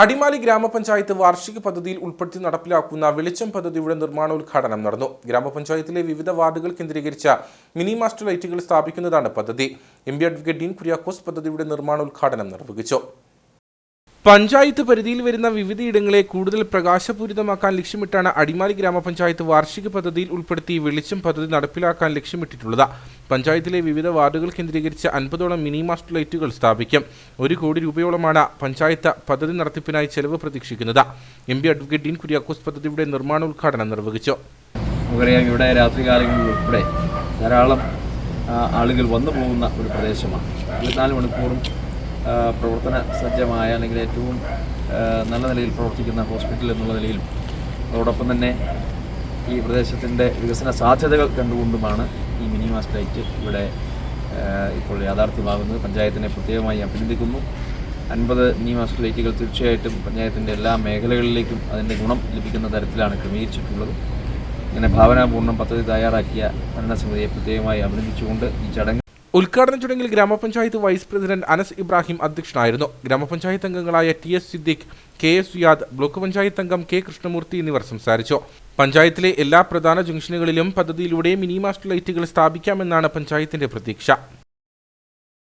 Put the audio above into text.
അടിമാലി ഗ്രാമപഞ്ചായത്ത് വാർഷിക പദ്ധതിയിൽ ഉൾപ്പെടുത്തി നടപ്പിലാക്കുന്ന വെളിച്ചം പദ്ധതിയുടെ നിർമ്മാണോദ്ഘാടനം നടന്നു. ഗ്രാമപഞ്ചായത്തിലെ വിവിധ വാർഡുകൾ കേന്ദ്രീകരിച്ച മിനി മാസ്റ്റർ ലൈറ്റുകൾ സ്ഥാപിക്കുന്നതാണ് പദ്ധതി. M P advocate Dean Kuriakose പദ്ധതിയുടെ നിർമ്മാണോദ്ഘാടനം നിർവഹിച്ചു. പഞ്ചായത്ത് പരിധിയിൽ വരുന്ന വിവിധയിടങ്ങളെ കൂടുതൽ പ്രകാശപൂരിതമാക്കാൻ ലക്ഷ്യമിട്ടാണ് അടിമാലി ഗ്രാമപഞ്ചായത്ത് വാർഷിക പദ്ധതിയിൽ ഉൾപ്പെടുത്തി വെളിച്ചം പദ്ധതി നടപ്പിലാക്കാൻ ലക്ഷ്യമിട്ടിട്ടുള്ളത്. പഞ്ചായത്തിലെ വിവിധ വാർഡുകൾ കേന്ദ്രീകരിച്ച് അൻപതോളം മിനി മാസ്റ്റർ ലൈറ്റുകൾ സ്ഥാപിക്കും. ഒരു കോടി രൂപയോളമാണ് പഞ്ചായത്ത് പദ്ധതി നടത്തിപ്പിനായി ചെലവ് പ്രതീക്ഷിക്കുന്നത്. M P advocate Dean Kuriakose പദ്ധതിയുടെ നിർമ്മാണോദ്ഘാടനം നിർവഹിച്ചു. ഇവിടെ രാത്രികാലങ്ങളിൽ ധാരാളം ആളുകൾ വന്നു പോകുന്ന ഒരു പ്രദേശമാണ്. ഇരുപത്തിനാല് മണിക്കൂറും പ്രവർത്തന സജ്ജമായ അല്ലെങ്കിൽ ഏറ്റവും നല്ല നിലയിൽ പ്രവർത്തിക്കുന്ന ഹോസ്പിറ്റൽ എന്നുള്ള നിലയിലും അതോടൊപ്പം തന്നെ ഈ പ്രദേശത്തിന്റെ വികസന സാധ്യതകൾ കണ്ടുകൊണ്ടുമാണ് ഈ മിനി മാസ് ഇവിടെ ഇപ്പോൾ യാഥാർത്ഥ്യമാകുന്നത്. പഞ്ചായത്തിനെ പ്രത്യേകമായി അഭിനന്ദിക്കുന്നു. അൻപത് മിനി മാസ്റ്റർ ലൈറ്റുകൾ തീർച്ചയായിട്ടും പഞ്ചായത്തിന്റെ എല്ലാ മേഖലകളിലേക്കും അതിന്റെ ഗുണം ലഭിക്കുന്ന തരത്തിലാണ് ക്രമീകരിച്ചിട്ടുള്ളത്. ഇങ്ങനെ ഭാവനാപൂർണം പദ്ധതി തയ്യാറാക്കിയ ഭരണസമിതിയെ പ്രത്യേകമായി അഭിനന്ദിച്ചുകൊണ്ട് ഈ ചടങ്ങ് ഉദ്ഘാടന ചടങ്ങിൽ ഗ്രാമപഞ്ചായത്ത് വൈസ് പ്രസിഡന്റ് അനസ് ഇബ്രാഹിം അധ്യക്ഷനായിരുന്നു. ഗ്രാമപഞ്ചായത്ത് അംഗങ്ങളായ T S Siddique K S Suyad block panchayat അംഗം കെ കൃഷ്ണമൂർത്തി എന്നിവർ സംസാരിച്ചു. പഞ്ചായത്തിലെ എല്ലാ പ്രധാന ജംഗ്ഷനുകളിലും പദ്ധതിയിലൂടെ മിനി മാസ്റ്റർ ലൈറ്റുകൾ സ്ഥാപിക്കാമെന്നാണ് പഞ്ചായത്തിന്റെ പ്രതീക്ഷ.